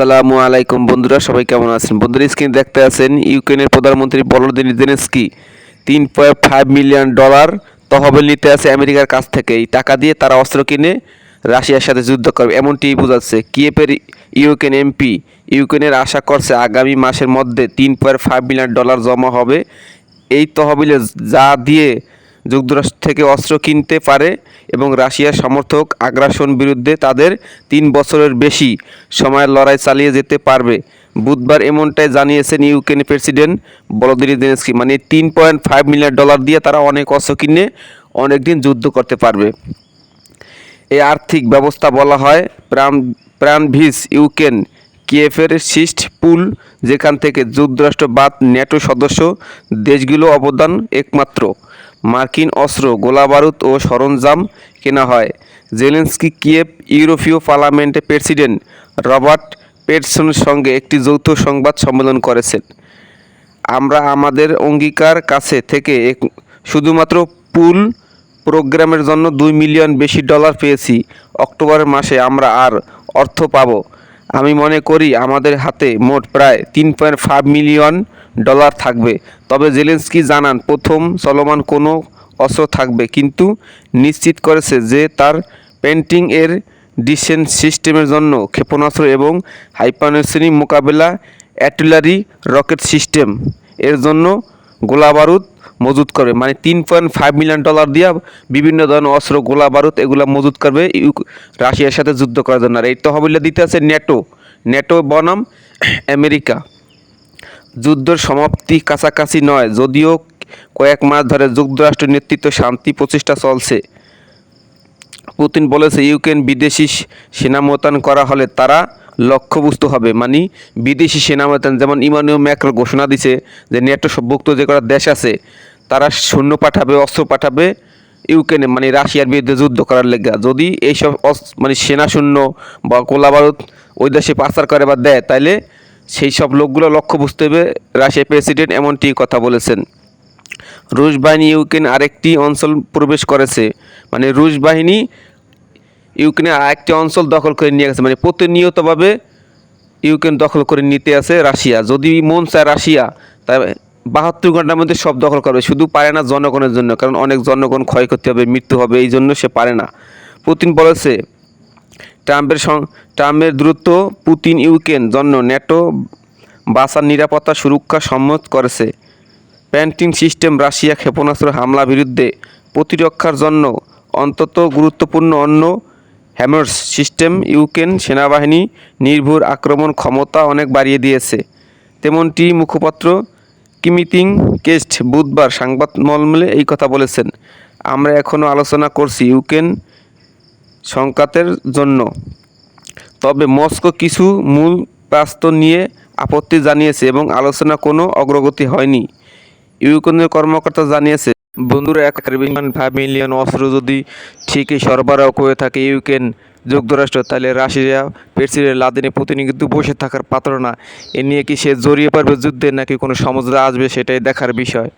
আসসালামু আলাইকুম বন্ধুরা, সবাই কেমন আছেন? বন্ধুরা, স্ক্রিন দেখতে আছেন ইউক্রেনের প্রধানমন্ত্রী ভলোদিমির জেলেনস্কি। তিন পয়েন্ট ফাইভ মিলিয়ন ডলার তহবিল নিতে আছে আমেরিকার কাছ থেকে এই টাকা দিয়ে তারা অস্ত্র কিনে রাশিয়ার সাথে যুদ্ধ করবে। এমনটি বোঝাচ্ছে কিয়েপের ইউক্রেন এমপি। ইউক্রেনের আশা করছে আগামী মাসের মধ্যে তিন পয়েন্ট ফাইভ মিলিয়ন ডলার জমা হবে। এই তহবিলে যা দিয়ে যুক্তরাষ্ট্র থেকে অস্ত্র কিনতে পারে এবং রাশিয়ার সমর্থক আগ্রাসন বিরুদ্ধে তাদের তিন বছরের বেশি সময়ের লড়াই চালিয়ে যেতে পারবে। বুধবার এমনটাই জানিয়েছেন ইউক্রেনের প্রেসিডেন্ট বলদির জেনেস্কি মানে তিন পয়েন্ট ফাইভ মিলিয়ন ডলার দিয়ে তারা অনেক অস্ত্র কিনে অনেক দিন যুদ্ধ করতে পারবে। এই আর্থিক ব্যবস্থা বলা হয়, প্রাণ প্রাণভিস ইউক্রেন কিয়েফের সিস্ট পুল, যেখান থেকে যুক্তরাষ্ট্র বাদ ন্যাটো সদস্য দেশগুলো অবদান একমাত্র। মার্কিন অস্ত্র, গোলাবারুদ ও সরঞ্জাম কেনা হয়। জেলেন্সকি কিয়েভ ইউরোপীয় পার্লামেন্টের প্রেসিডেন্ট রবার্ট পেটসনের সঙ্গে একটি যৌথ সংবাদ সম্মেলন করেছেন। আমরা আমাদের অঙ্গীকার কাছে থেকে শুধুমাত্র পুল প্রোগ্রামের জন্য দুই মিলিয়ন বেশি ডলার পেয়েছি। অক্টোবর মাসে আমরা আর অর্থ পাবো। আমি মনে করি আমাদের হাতে মোট প্রায় তিন পয়েন্ট ফাইভ মিলিয়ন ডলার থাকবে। তবে জেলেন্সকি জানান, প্রথম চলমান কোনো অস্ত্র থাকবে, কিন্তু নিশ্চিত করেছে যে তার পেন্টিং এর ডিসেন্ট সিস্টেমের জন্য ক্ষেপণাস্ত্র এবং হাইপারনেসিনি মোকাবেলা অ্যার্টিলারি রকেট সিস্টেম এর জন্য গোলা বারুদ মজুত করবে মানে তিন পয়েন্ট ফাইভ মিলিয়ন ডলার দিয়ে বিভিন্ন ধরনের অস্ত্র গোলা বারুদ এগুলো মজুত করবে রাশিয়ার সাথে যুদ্ধ করার জন্য। আর এই তহবিলটা দিতে আছে নেটো নেটো বনাম আমেরিকা। যুদ্ধের সমাপ্তি কাছাকাছি নয়, যদিও কয়েক মাস ধরে যুক্তরাষ্ট্র নেতৃত্ব শান্তি প্রচেষ্টা চলছে। পুতিন বলেছে, ইউক্রেন বিদেশি সেনা মোতায়েন করা হলে তারা লক্ষ্যবস্তু হবে। মানে বিদেশি সেনা মোতায়েন যেমন ইমানুয়েল ম্যাক্রো ঘোষণা দিছে যে নেটো সভুক্ত যে কটা দেশ আছে, তারা সৈন্য পাঠাবে, অস্ত্র পাঠাবে ইউক্রেনে মানে রাশিয়ার বিরুদ্ধে যুদ্ধ করার লেগা। যদি এইসব মানে সেনা শূন্য বা গোলাবারুদ ওই দেশে পাচার করে বা দেয়, তাইলে সেই সব লোকগুলো লক্ষ্য বুঝতে হবে। রাশিয়ার প্রেসিডেন্ট এমনটি কথা বলেছেন। রুশ বাহিনী ইউক্রেন আরেকটি অঞ্চল প্রবেশ করেছে। মানে রুশ বাহিনী ইউক্রেনের আরেকটি অঞ্চল দখল করে নিয়ে গেছে। মানে প্রতিনিয়তভাবে ইউক্রেন দখল করে নিতে আছে রাশিয়া। যদি মন চায় রাশিয়া তাই বাহাত্তর ঘণ্টার মধ্যে সব দখল করবে। শুধু পারে না জনগণের জন্য, কারণ অনেক জনগণ ক্ষয়ক্ষতি হবে, মৃত্যু হবে, এই জন্য সে পারে না। পুতিন বলেছে ট্রাম্পের ট্রাম্পের দ্রুত পুতিন ইউক্রেন জন্য ন্যাটো বাসার নিরাপত্তা সুরক্ষা সম্মত করেছে। প্যান্টিং সিস্টেম রাশিয়া ক্ষেপণাস্ত্র হামলা বিরুদ্ধে প্রতিরক্ষার জন্য অন্তত গুরুত্বপূর্ণ অন্য হ্যামার্স সিস্টেম ইউক্রেন সেনাবাহিনী নির্ভুল আক্রমণ ক্ষমতা অনেক বাড়িয়ে দিয়েছে। তেমনটি মুখপাত্র কিমিতিং কেস্ট বুধবার সংবাদ মলমলে এই কথা বলেছেন। আমরা এখনও আলোচনা করছি ইউক্রেন সংকাতের জন্য। তবে মস্কো কিছু মূল প্রাস্ত নিয়ে আপত্তি জানিয়েছে এবং আলোচনা কোনো অগ্রগতি হয়নি। ইউক্রেনের কর্মকর্তা জানিয়েছে, বন্ধুরা, এক ফাইভ মিলিয়ন অস্ত্র যদি ঠিকই সরবরাহ করে থাকে ইউক্রেন যুক্তরাষ্ট্র, তাহলে রাশিয়া প্রেসিডেন্ট লাদিনে পুতিন কিন্তু বসে থাকার পাত্র না। এ নিয়ে কি সে জড়িয়ে পারবে যুদ্ধে নাকি কোনো সমঝোতা আসবে সেটাই দেখার বিষয়।